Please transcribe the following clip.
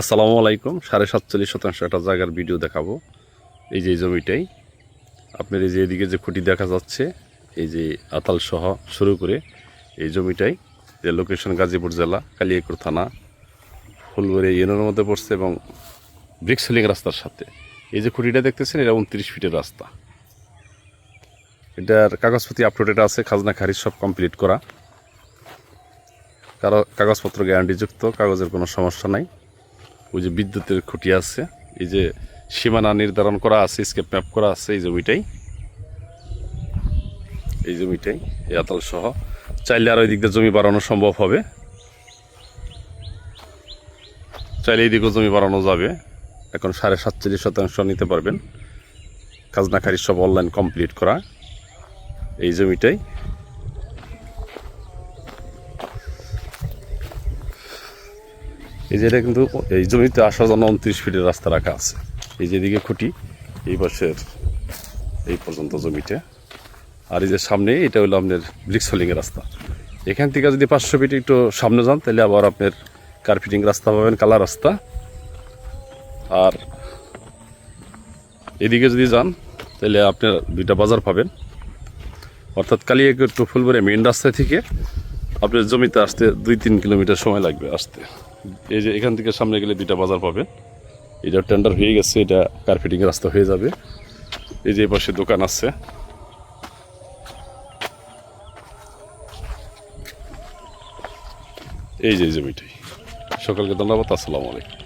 আসসালামু আলাইকুম, সাড়ে সাতচল্লিশ শতাংশ একটা জায়গার ভিডিও দেখাবো। এই যে জমিটাই, আপনার এই যে এদিকে যে খুঁটি দেখা যাচ্ছে, এই যে আতাল সহ শুরু করে এই জমিটাই, যে লোকেশন গাজীপুর জেলা, কালিয়াকুর থানা, ফুলবাড়ি ইউনিয়নের মধ্যে পড়ছে এবং ব্রিক্সলিং রাস্তার সাথে। এই যে খুঁটিটা দেখতেছেন, এটা উনত্রিশ ফিটের রাস্তা। এটার কাগজপত্র আপটুডেট আছে, খাজনা খারিজ সব কমপ্লিট করা। কারও কাগজপত্র গ্যারান্টিযুক্ত কাগজের কোনো সমস্যা নাই। ওই যে বিদ্যুতের খুঁটি আছে, এই যে সীমানা নির্ধারণ করা আছে স্কেপ ম্যাপ করা আছে, এই জমিটাই। এই জমিটাই, এই আতাল সহ চাইলে আর ওই দিক দিয়ে জমি বাড়ানো সম্ভব হবে। চাইলে এই দিকেও জমি বাড়ানো যাবে। এখন সাড়ে সাতচল্লিশ শতাংশ নিতে পারবেন। খাজনা খারিজ সব অনলাইন কমপ্লিট করা। এই জমিটাই। এই যে এটা কিন্তু এই জমিতে আসার জন্য উনত্রিশ ফিটের রাস্তা রাখা আছে। এই যে এদিকে খুঁটি, এই পাশের এই পর্যন্ত জমিতে আর এই যে সামনে, এটা হলো আপনার ব্রিক্স হোলিংয়ের রাস্তা। এখান থেকে যদি পাঁচশো ফিট একটু সামনে যান, তাহলে আবার আপনার কার্পেটিং রাস্তা পাবেন, কালা রাস্তা। আর এদিকে যদি যান, তাহলে আপনার দুইটা বাজার পাবেন। অর্থাৎ কালিয়াকুর টু ফুলবাড়ি মেন রাস্তা থেকে আপনার জমিতে আসতে দুই তিন কিলোমিটার সময় লাগবে আসতে। এই যে এখান থেকে সামনে গেলে দুইটা বাজার পাবেন। এটা টেন্ডার হয়ে গেছে, এটা কার্পেটিংয়ের রাস্তা হয়ে যাবে। এই যে পাশে দোকান আছে। এই যে জমিটাই সকালকে ধন্যবাদ, আসসালামু আলাইকুম।